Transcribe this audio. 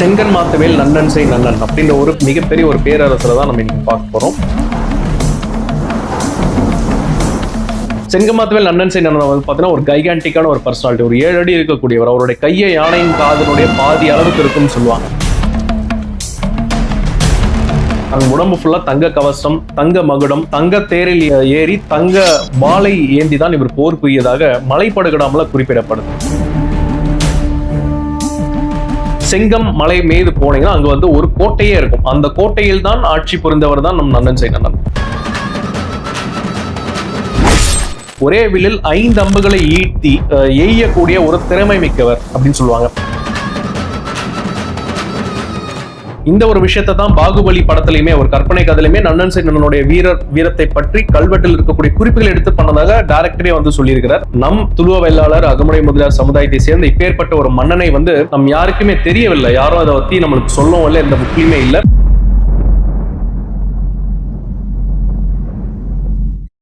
செங்கன் மாத்தவேல் நன்னன் செய் நன்னன் அப்படின்ற ஒரு மிகப்பெரிய ஒரு பேரரசுல தான் நம்ம இன்னைக்கு பார்க்க போறோம். செங்கமாத்தவேல் நன்னன் செய் நன்னன் வந்து பார்த்தீங்கன்னா ஒரு கைகாண்டிக்கான ஒரு பர்சனாலிட்டி ஒரு ஏழு அடி இருக்கக்கூடியவர். அவருடைய கையை யானையின் காதனுடைய பாதி அளவுக்கு இருக்கும்னு சொல்லுவாங்க. அந்த உடம்பு ஃபுல்லா தங்க கவசம் தங்க மகுடம் தங்க தேரில் ஏறி தங்க மாலை ஏந்தி தான் இவர் போர் புரியதாக மலைப்படுகிடாமல குறிப்பிடப்படுது. செங்கம் மலை மீது போனீங்கன்னா அங்க வந்து ஒரு கோட்டையே இருக்கும். அந்த கோட்டையில் தான் ஆட்சி புரிந்தவர் தான் நம் நன்னன் சேனன் ஒரே வில்லில் ஐந்து அம்புகளை ஈட்டி அஹ், எய்யக்கூடிய ஒரு திறமை மிக்கவர் அப்படின்னு சொல்லுவாங்க. இந்த ஒரு விஷயத்தை தான் பாகுபலி படத்திலையுமே ஒரு கற்பனை கதையிலுமே நன்னன் சேனனுடைய வீரர் வீரத்தை பற்றி கல்வெட்டில் இருக்கக்கூடிய குறிப்புகள் எடுத்து பண்ணதாக டைரக்டரே வந்து சொல்லியிருக்கிறார். நம் துளுவ வேளாளர் அகமுடை முதலியார் சமுதாயத்தை சேர்ந்த இப்பேற்பட்ட ஒரு மன்னனை வந்து நம் யாருக்குமே தெரியவில்லை. யாரும் அதை பத்தி நம்மளுக்கு சொல்லவும் இல்லை எந்த புக்கிலுமே இல்லை.